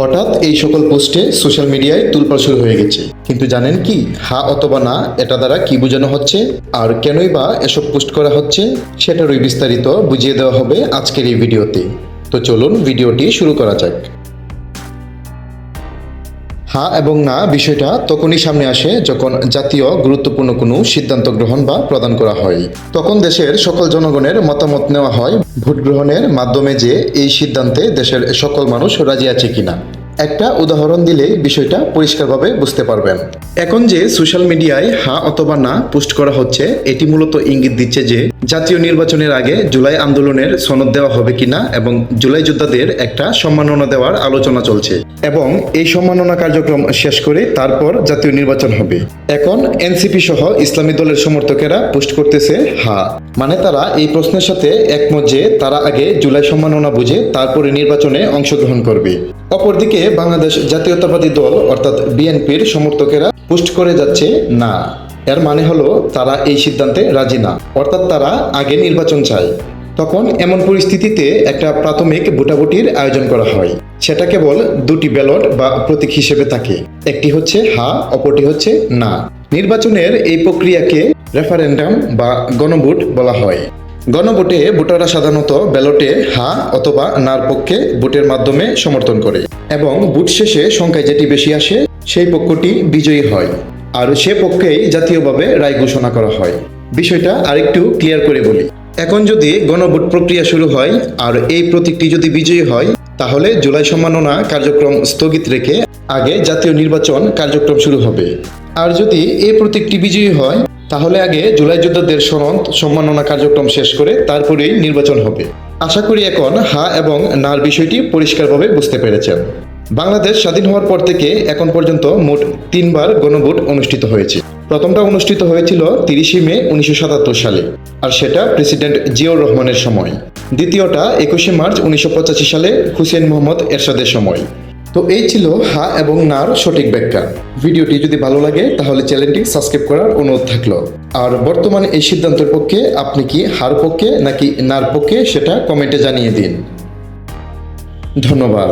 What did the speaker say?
হঠাৎ এই সকল পোস্টে সোশ্যাল মিডিয়ায় তুলপাল শুরু হয়ে গেছে। কিন্তু জানেন কি? হা অথবা না, এটা দ্বারা কি বোঝানো হচ্ছে? আর কেনই বা এসব পোস্ট করা হচ্ছে? সেটারই বিস্তারিত বুঝিয়ে দেওয়া হবে আজকের এই ভিডিওতে। তো চলুন ভিডিওটি শুরু করা যাক। হ্যাঁ এবং না বিষয়টা তখনই সামনে আসে যখন জাতীয় গুরুত্বপূর্ণ কোনো সিদ্ধান্ত গ্রহণ বা প্রদান করা হয়। তখন দেশের সকল জনগণের মতামত নেওয়া হয় ভোট গ্রহণের মাধ্যমে যে এই সিদ্ধান্তে দেশের সকল মানুষ রাজি আছে কিনা। একটা উদাহরণ দিলে বিষয়টা পরিষ্কারভাবে বুঝতে পারবেন। এখন যে সোশ্যাল মিডিয়ায় হা অথবা না পোস্ট করা হচ্ছে, এটি মূলত ইঙ্গিত দিচ্ছে যে জাতীয় নির্বাচনের আগে জুলাই আন্দোলনের সনদ দেওয়া হবে কিনা এবং জুলাই যোদ্ধাদের একটা সম্মাননা দেওয়ার আলোচনা চলছে এবং এই সম্মাননা কার্যক্রম শেষ করে তারপর জাতীয় নির্বাচন হবে। এখন এনসিপি সহ ইসলামী দলের সমর্থকেরা পোস্ট করতেছে, হা। মানে তারা এই প্রশ্নের সাথে একমত যে তারা আগে জুলাই সম্মাননা বুঝে তারপরে নির্বাচনে অংশগ্রহণ করবে। অপরদিকে বাংলাদেশ জাতীয়তাবাদী দল, অর্থাৎ বিএনপির সমর্থকেরা পোস্ট করে যাচ্ছে, না। এর মানে হলো তারা এই সিদ্ধান্তে রাজি না। অর্থাৎ তারা আগে নির্বাচন চায়। তখন এমন পরিস্থিতিতে একটা প্রাথমিক ভোটাভুটির আয়োজন করা হয়। সেটা কেবল দুটি ব্যালট বা প্রতীক হিসেবে থাকে। একটি হচ্ছে হা, অপরটি হচ্ছে না। নির্বাচনের এই প্রক্রিয়াকে রেফারেন্ডাম বা গণভোট বলা হয়। গণভোটে ভোটাররা সাধারণত ব্যালটে হা অথবা নার পক্ষে ভোটের মাধ্যমে সমর্থন করে। এবং ভোট শেষে সংখ্যায় যেটি বেশি আসে, সেই পক্ষটি বিজয়ী হয়। আর সে পক্ষেই জাতীয়ভাবে রায় ঘোষণা করা হয়। বিষয়টা আরেকটু ক্লিয়ার করে বলি। এখন যদি গণভোট প্রক্রিয়া শুরু হয় আর এই প্রতীকটি যদি বিজয়ী হয়, তাহলে জুলাই সম্মাননা কার্যক্রম স্থগিত রেখে আগে জাতীয় নির্বাচন কার্যক্রম শুরু হবে। আর যদি এই প্রতীকটি বিজয়ী হয়, তাহলে আগে জুলাই যোদ্ধাদের সনদ সম্মাননা কার্যক্রম শেষ করে তারপরেই নির্বাচন হবে। আশা করি এখন হা এবং নার বিষয়টি পরিষ্কারভাবে বুঝতে পেরেছেন। বাংলাদেশ স্বাধীন হওয়ার পর থেকে এখন পর্যন্ত মোট তিনবার গণভোট অনুষ্ঠিত হয়েছে। প্রথমটা অনুষ্ঠিত হয়েছিল তিরিশে মে উনিশশো সাতাত্তর সালে, আর সেটা প্রেসিডেন্ট জিয়াউর রহমানের সময়। দ্বিতীয়টা একুশে মার্চ উনিশশো পঁচাশি সালে হুসেন মোহাম্মদ এরশাদের সময়। তো এই ছিল হা এবং নার সঠিক ব্যাখ্যা। ভিডিওটি যদি ভালো লাগে, তাহলে চ্যানেলটি সাবস্ক্রাইব করার অনুরোধ থাকল। আর বর্তমানে এই সিদ্ধান্তের পক্ষে আপনি কি হার পক্ষে নাকি নার পক্ষে সেটা কমেন্টে জানিয়ে দিন। ধন্যবাদ।